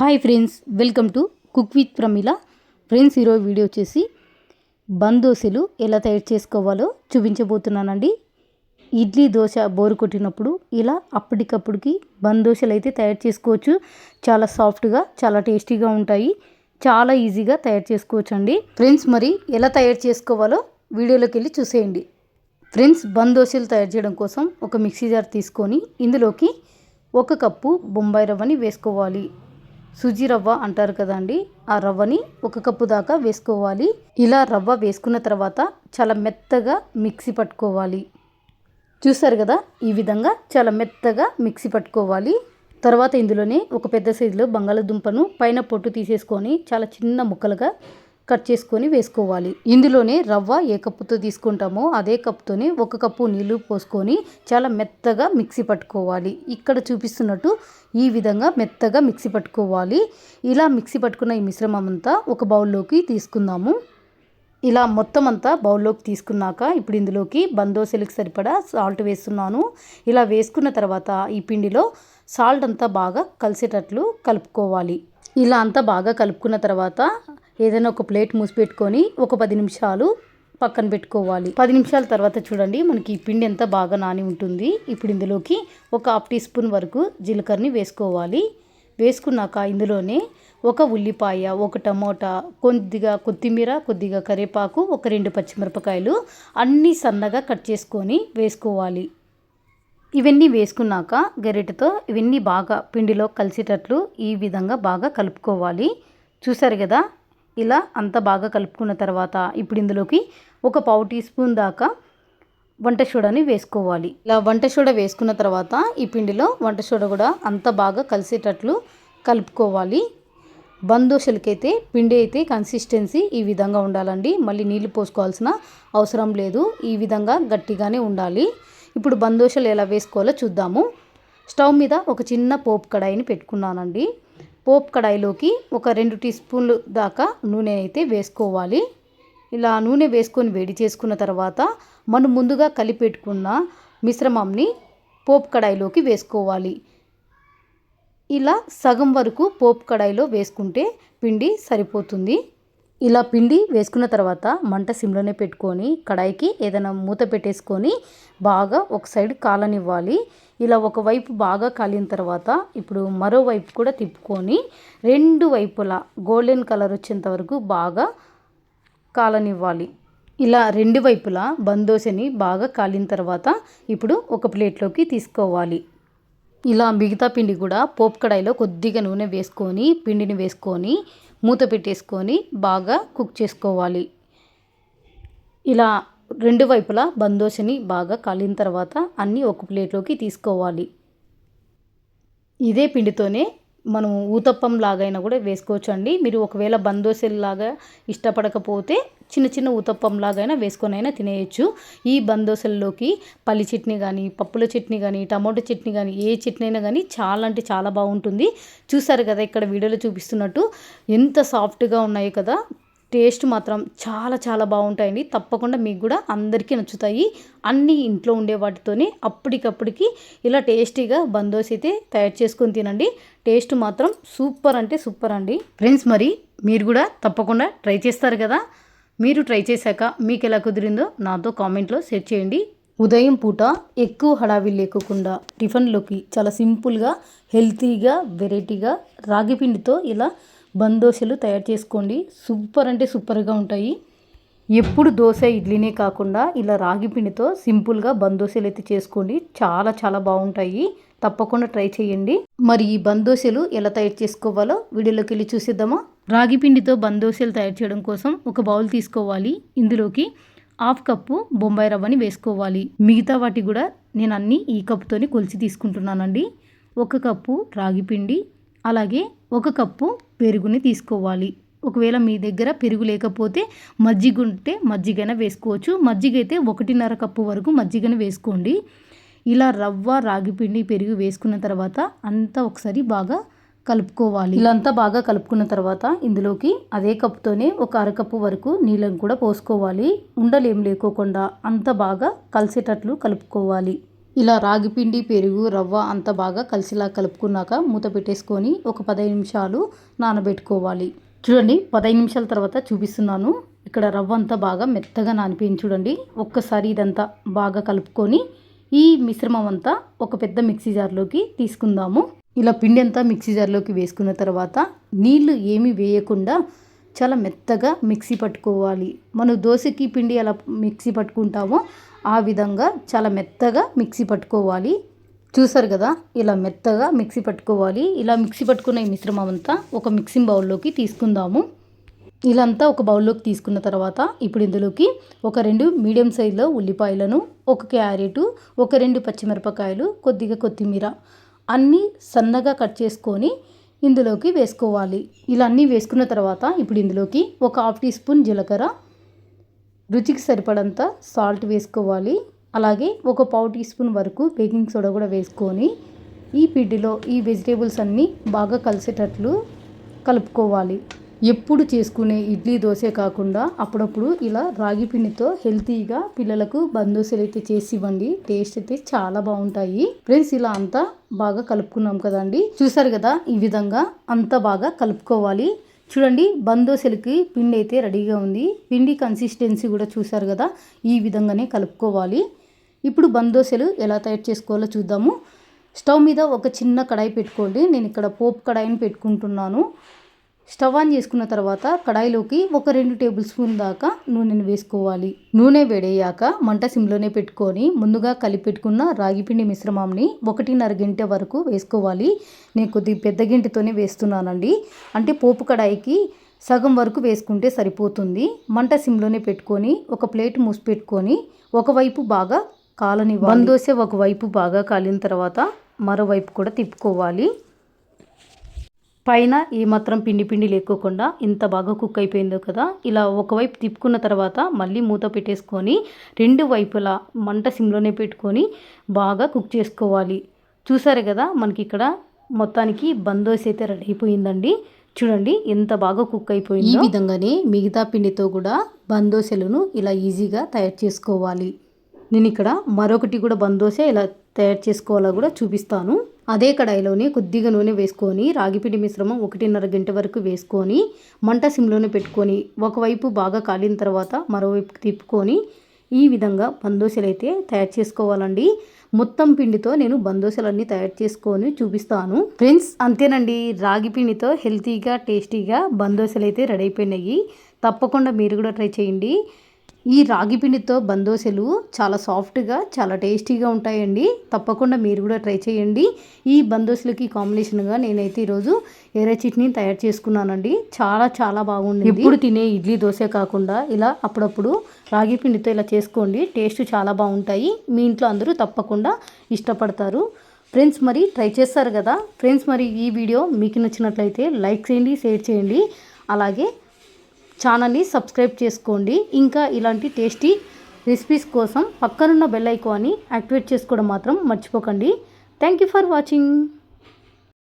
Hi friends welcome to cook with Pramila. Friends ఈరోజు video వచ్చేసి బందోసెలు ఎలా తయారు చేసుకోవాలో చూపించబోతున్నానండి. ఇడ్లీ దోశ బోరు కొట్టినప్పుడు ఇలా అప్పటికప్పుడుకి బందోసెలు అయితే తయారు చేసుకోవచ్చు. చాలా సాఫ్ట్గా చాలా టేస్టీగా ఉంటాయి. చాలా ఈజీగా తయారు చేసుకోవచ్చు అండి ఫ్రెండ్స్ మరి ఎలా తయారు చేసుకోవాలో వీడియోలోకి వెళ్ళి చూసేయండి. ఫ్రెండ్స్ బందోసెలు తయారు చేయడం కోసం ఒక మిక్సీ జార్ తీసుకొని ఇందులోకి ఒక కప్పు బొంబాయి రవ్వని వేసుకోవాలి. సుజీ రవ్వ అంటారు కదండి. ఆ రవ్వని ఒక కప్పు దాకా వేసుకోవాలి. ఇలా రవ్వ వేసుకున్న తర్వాత చాలా మెత్తగా మిక్సీ పట్టుకోవాలి. చూసారు కదా ఈ విధంగా చాలా మెత్తగా మిక్సీ పట్టుకోవాలి. తర్వాత ఇందులోనే ఒక పెద్ద సైజులో బంగాళదుంపను పైన పొట్టు తీసేసుకొని చాలా చిన్న ముక్కలుగా కట్ చేసుకొని వేసుకోవాలి. ఇందులోనే రవ్వ ఏ కప్పుతో తీసుకుంటామో అదే కప్పుతోనే ఒక కప్పు నీళ్ళు పోసుకొని చాలా మెత్తగా మిక్సీ పట్టుకోవాలి. ఇక్కడ చూపిస్తున్నట్టు ఈ విధంగా మెత్తగా మిక్సీ పట్టుకోవాలి. ఇలా మిక్సీ పట్టుకున్న ఈ మిశ్రమం అంతా ఒక బౌల్లోకి తీసుకుందాము. ఇలా మొత్తం అంతా బౌల్లోకి తీసుకున్నాక ఇప్పుడు ఇందులోకి బందోసెలకు సరిపడా సాల్ట్ వేస్తున్నాను. ఇలా వేసుకున్న తర్వాత ఈ పిండిలో సాల్ట్ అంతా బాగా కలిసేటట్లు కలుపుకోవాలి. ఇలా అంతా బాగా కలుపుకున్న తర్వాత ఏదైనా ఒక ప్లేట్ మూసిపెట్టుకొని ఒక పది నిమిషాలు పక్కన పెట్టుకోవాలి. పది నిమిషాల తర్వాత చూడండి మనకి ఈ పిండి ఎంత బాగా నాని ఉంటుంది. ఇప్పుడు ఇందులోకి ఒక హాఫ్ టీ స్పూన్ వరకు జీలకర్రని వేసుకోవాలి. వేసుకున్నాక ఇందులోనే ఒక ఉల్లిపాయ ఒక టమోటా కొద్దిగా కొత్తిమీర కొద్దిగా కరివేపాకు ఒక రెండు పచ్చిమిరపకాయలు అన్నీ సన్నగా కట్ చేసుకొని వేసుకోవాలి. ఇవన్నీ వేసుకున్నాక గరిటెతో ఇవన్నీ బాగా పిండిలో కలిసేటట్లు ఈ విధంగా బాగా కలుపుకోవాలి. చూసారు కదా? ఇలా అంత బాగా కలుపుకున్న తర్వాత ఇప్పుడు ఇందులోకి ఒక పావు టీ స్పూన్ దాకా వంట సోడాని వేసుకోవాలి. ఇలా వంట సోడా వేసుకున్న తర్వాత ఈ పిండిలో వంట సోడా కూడా అంత బాగా కలిసేటట్లు కలుపుకోవాలి. బందోషలకైతే పిండి అయితే కన్సిస్టెన్సీ ఈ విధంగా ఉండాలండి. మళ్ళీ నీళ్ళు పోసుకోవాల్సిన అవసరం లేదు. ఈ విధంగా గట్టిగానే ఉండాలి. ఇప్పుడు బందోషలు ఎలా వేసుకోవాలో చూద్దాము. స్టవ్ మీద ఒక చిన్న పోపు కడాయిని పెట్టుకున్నానండి. పోపు కడాయిలోకి ఒక రెండు టీ స్పూన్లు దాకా నూనె అయితే వేసుకోవాలి. ఇలా నూనె వేసుకొని వేడి చేసుకున్న తర్వాత మనం ముందుగా కలిపెట్టుకున్న మిశ్రమంని పోపు కడాయిలోకి వేసుకోవాలి. ఇలా సగం వరకు పోపు కడాయిలో వేసుకుంటే పిండి సరిపోతుంది. ఇలా పిండి వేసుకున్న తర్వాత మంట సిమ్లోనే పెట్టుకొని కడాయికి ఏదైనా మూత పెట్టేసుకొని బాగా ఒక సైడ్ కాలనివ్వాలి. ఇలా ఒకవైపు బాగా కాలిన తర్వాత ఇప్పుడు మరోవైపు కూడా తిప్పుకొని రెండు వైపులా గోల్డెన్ కలర్ వచ్చేంత వరకు బాగా కాలనివ్వాలి. ఇలా రెండు వైపులా బందోసని బాగా కాలిన తర్వాత ఇప్పుడు ఒక ప్లేట్లోకి తీసుకోవాలి. ఇలా మిగతా పిండి కూడా పోపు కడాయిలో కొద్దిగా నూనె వేసుకొని పిండిని వేసుకొని మూత పెట్టేసుకొని బాగా కుక్ చేసుకోవాలి. ఇలా రెండు వైపులా బందోసని బాగా కాలిన తర్వాత అన్నీ ఒక ప్లేట్లోకి తీసుకోవాలి. ఇదే పిండితోనే మనం ఊతప్పం లాగైనా కూడా వేసుకోవచ్చు అండి మీరు ఒకవేళ బందోసెల్లాగా ఇష్టపడకపోతే చిన్న చిన్న ఊతప్పం లాగైనా వేసుకొని అయినా తినేయచ్చు. ఈ బందోసల్లోకి పల్లి చట్నీ కానీ పప్పుల చట్నీ కానీ టమాటో చట్నీ కానీ ఏ చట్నీ అయినా కానీ చాలా అంటే చాలా బాగుంటుంది. చూసారు కదా ఇక్కడ వీడియోలో చూపిస్తున్నట్టు ఎంత సాఫ్ట్గా ఉన్నాయో కదా టేస్ట్ మాత్రం చాలా చాలా బాగుంటాయండి. తప్పకుండా మీకు కూడా అందరికీ నచ్చుతాయి. అన్నీ ఇంట్లో ఉండే వాటితోనే అప్పటికప్పటికి ఇలా టేస్టీగా బందోస్ అయితే తయారు చేసుకొని తినండి. టేస్ట్ మాత్రం సూపర్ అంటే సూపర్ అండి. ఫ్రెండ్స్ మరి మీరు కూడా తప్పకుండా ట్రై చేస్తారు కదా? మీరు ట్రై చేశాక మీకు ఎలా కుదిరిందో నాతో కామెంట్లో షేర్ చేయండి. ఉదయం పూట ఎక్కువ హడావి లేకోకుండా టిఫిన్లోకి చాలా సింపుల్గా హెల్తీగా వెరైటీగా రాగి పిండితో ఇలా బందోసలు తయారు చేసుకోండి. సూపర్ అంటే సూపర్గా ఉంటాయి. ఎప్పుడు దోశ ఇడ్లీనే కాకుండా ఇలా రాగి పిండితో సింపుల్గా బందోసలు అయితే చేసుకోండి. చాలా చాలా బాగుంటాయి. తప్పకుండా ట్రై చేయండి. మరి ఈ బందోసలు ఎలా తయారు చేసుకోవాలో వీడియోలోకి వెళ్ళి చూసేద్దామా? రాగి పిండితో బందోశలు తయారు చేయడం కోసం ఒక బౌల్ తీసుకోవాలి. ఇందులోకి హాఫ్ కప్పు బొంబాయి రవ్వని వేసుకోవాలి. మిగతా వాటి కూడా నేను అన్నీ ఈ కప్పుతోని కొలిచి తీసుకుంటున్నానండి. ఒక కప్పు రాగి పిండి అలాగే ఒక కప్పు పెరుగుని తీసుకోవాలి. ఒకవేళ మీ దగ్గర పెరుగు లేకపోతే మజ్జిగ ఉంటే మజ్జిగైనా వేసుకోవచ్చు. మజ్జిగ అయితే ఒకటిన్నర కప్పు వరకు మజ్జిగను వేసుకోండి. ఇలా రవ్వ రాగి పిండి పెరుగు వేసుకున్న తర్వాత అంతా ఒకసారి బాగా కలుపుకోవాలి. ఇలా అంతా బాగా కలుపుకున్న తర్వాత ఇందులోకి అదే కప్పుతోనే ఒక అరకప్పు వరకు నీళ్ళను కూడా పోసుకోవాలి. ఉండలేం లేకోకుండా అంత బాగా కలిసేటట్లు కలుపుకోవాలి. ఇలా రాగిపిండి పెరుగు రవ్వ అంత బాగా కలిసిలా కలుపుకున్నాక మూత పెట్టేసుకొని ఒక పదహైదు నిమిషాలు నానబెట్టుకోవాలి. చూడండి పదహైదు నిమిషాల తర్వాత చూపిస్తున్నాను. ఇక్కడ రవ్వ అంతా బాగా మెత్తగా నానిపోయింది చూడండి. ఒక్కసారి ఇదంతా బాగా కలుపుకొని ఈ మిశ్రమం అంతా ఒక పెద్ద మిక్సీ జార్లోకి తీసుకుందాము. ఇలా పిండి అంతా మిక్సీ జార్లోకి వేసుకున్న తర్వాత నీళ్ళు ఏమీ వేయకుండా చాలా మెత్తగా మిక్సీ పట్టుకోవాలి. మనం దోశకి పిండి ఎలా మిక్సీ పట్టుకుంటామో ఆ విధంగా చాలా మెత్తగా మిక్సీ పట్టుకోవాలి. చూసారు కదా ఇలా మెత్తగా మిక్సీ పట్టుకోవాలి. ఇలా మిక్సీ పట్టుకున్న ఈ మిశ్రమం అంతా ఒక మిక్సింగ్ బౌల్లోకి తీసుకుందాము. ఇలా అంతా ఒక బౌల్లోకి తీసుకున్న తర్వాత ఇప్పుడు ఇందులోకి ఒక రెండు మీడియం సైజులో ఉల్లిపాయలను ఒక క్యారెట్ ఒక రెండు పచ్చిమిరపకాయలు కొద్దిగా కొత్తిమీర అన్నీ సన్నగా కట్ చేసుకొని ఇందులోకి వేసుకోవాలి. ఇలా అన్నీ వేసుకున్న తర్వాత ఇప్పుడు ఇందులోకి ఒక హాఫ్ టీ స్పూన్ జీలకర్ర రుచికి సరిపడంత సాల్ట్ వేసుకోవాలి. అలాగే ఒక పావు టీ స్పూన్ వరకు బేకింగ్ సోడా కూడా వేసుకొని ఈ పిండిలో ఈ వెజిటేబుల్స్ అన్నీ బాగా కలిసేటట్లు కలుపుకోవాలి. ఎప్పుడు చేసుకునే ఇడ్లీ దోశ కాకుండా అప్పుడప్పుడు ఇలా రాగి పిండితో హెల్తీగా పిల్లలకు బందోసలు అయితే చేసి ఇవ్వండి. టేస్ట్ అయితే చాలా బాగుంటాయి. ఫ్రెండ్స్ ఇలా అంతా బాగా కలుపుకున్నాం కదండి. చూసారు కదా ఈ విధంగా అంతా బాగా కలుపుకోవాలి. చూడండి బందోసెలకి పిండి అయితే రెడీగా ఉంది. పిండి కన్సిస్టెన్సీ కూడా చూసారు కదా ఈ విధంగానే కలుపుకోవాలి. ఇప్పుడు బందోసెలు ఎలా తయారు చేసుకోవాలో చూద్దాము. స్టవ్ మీద ఒక చిన్న కడాయి పెట్టుకోండి. నేను ఇక్కడ పోపు కడాయిని పెట్టుకుంటున్నాను. స్టవ్ ఆన్ చేసుకున్న తర్వాత కడాయిలోకి ఒక రెండు టేబుల్ స్పూన్ దాకా నూనెను వేసుకోవాలి. నూనె వేడయ్యాక మంట సిమ్లోనే పెట్టుకొని ముందుగా కలిపెట్టుకున్న రాగిపిండి మిశ్రమాన్ని ఒకటిన్నర గంట వరకు వేసుకోవాలి. నేను కొద్ది పెద్ద గింటితోనే వేస్తున్నానండి. అంటే పోపు కడాయికి సగం వరకు వేసుకుంటే సరిపోతుంది. మంట సిమ్లోనే పెట్టుకొని ఒక ప్లేట్ మూసి పెట్టుకొని ఒకవైపు బాగా కాలని బందోస ఒకవైపు బాగా కాలిన తర్వాత మరోవైపు కూడా తిప్పుకోవాలి. పైన ఏమాత్రం పిండి పిండి లేకోకుండా ఇంత బాగా కుక్ అయిపోయిందో కదా ఇలా ఒకవైపు తిప్పుకున్న తర్వాత మళ్ళీ మూత పెట్టేసుకొని రెండు వైపులా మంట సిమ్లోనే పెట్టుకొని బాగా కుక్ చేసుకోవాలి. చూసారు కదా మనకి ఇక్కడ మొత్తానికి బందోస్ అయితే రెడీ అయిపోయిందండి. చూడండి ఎంత బాగా కుక్ అయిపోయింది. ఈ విధంగానే మిగతా పిండితో కూడా బందోసెలను ఇలా ఈజీగా తయారు చేసుకోవాలి. నేను ఇక్కడ మరొకటి కూడా బందోస ఇలా తయారు చేసుకోవాలో కూడా చూపిస్తాను. అదే కడాయిలోనే కొద్దిగా నూనె వేసుకొని రాగిపిండి మిశ్రమం ఒకటిన్నర గంట వరకు వేసుకొని మంట సిమ్లోనే పెట్టుకొని ఒకవైపు బాగా కాలిన తర్వాత మరోవైపు తిప్పుకొని ఈ విధంగా బందోసలు అయితే తయారు చేసుకోవాలండి. మొత్తం పిండితో నేను బందోసెలన్నీ తయారు చేసుకొని చూపిస్తాను. ఫ్రెండ్స్ అంతేనండి. రాగి పిండితో హెల్తీగా టేస్టీగా బందోసెలు అయితే రెడీ అయిపోయినాయి. తప్పకుండా మీరు కూడా ట్రై చేయండి. ఈ రాగి పిండితో బందోసెలు చాలా సాఫ్ట్గా చాలా టేస్టీగా ఉంటాయండి. తప్పకుండా మీరు కూడా ట్రై చేయండి. ఈ బందోసులకి కాంబినేషన్గా నేనైతే ఈరోజు ఎర్ర చట్నీ తయారు చేసుకున్నానండి. చాలా చాలా బాగుంది ఇప్పుడు తినే ఇడ్లీ దోశ కాకుండా ఇలా అప్పుడప్పుడు రాగి పిండితో ఇలా చేసుకోండి. టేస్ట్ చాలా బాగుంటాయి. మీ ఇంట్లో అందరూ తప్పకుండా ఇష్టపడతారు. ఫ్రెండ్స్ మరి ట్రై చేస్తారు కదా? ఫ్రెండ్స్ మరి ఈ వీడియో మీకు నచ్చినట్లయితే లైక్ చేయండి షేర్ చేయండి. అలాగే ఛానల్ని సబ్స్క్రైబ్ చేసుకోండి. ఇంకా ఇలాంటి టేస్టీ రెసిపీస్ కోసం పక్కనున్న బెల్ ఐకాన్ని యాక్టివేట్ చేసుకోవడం మాత్రం మర్చిపోకండి. Thank you for watching.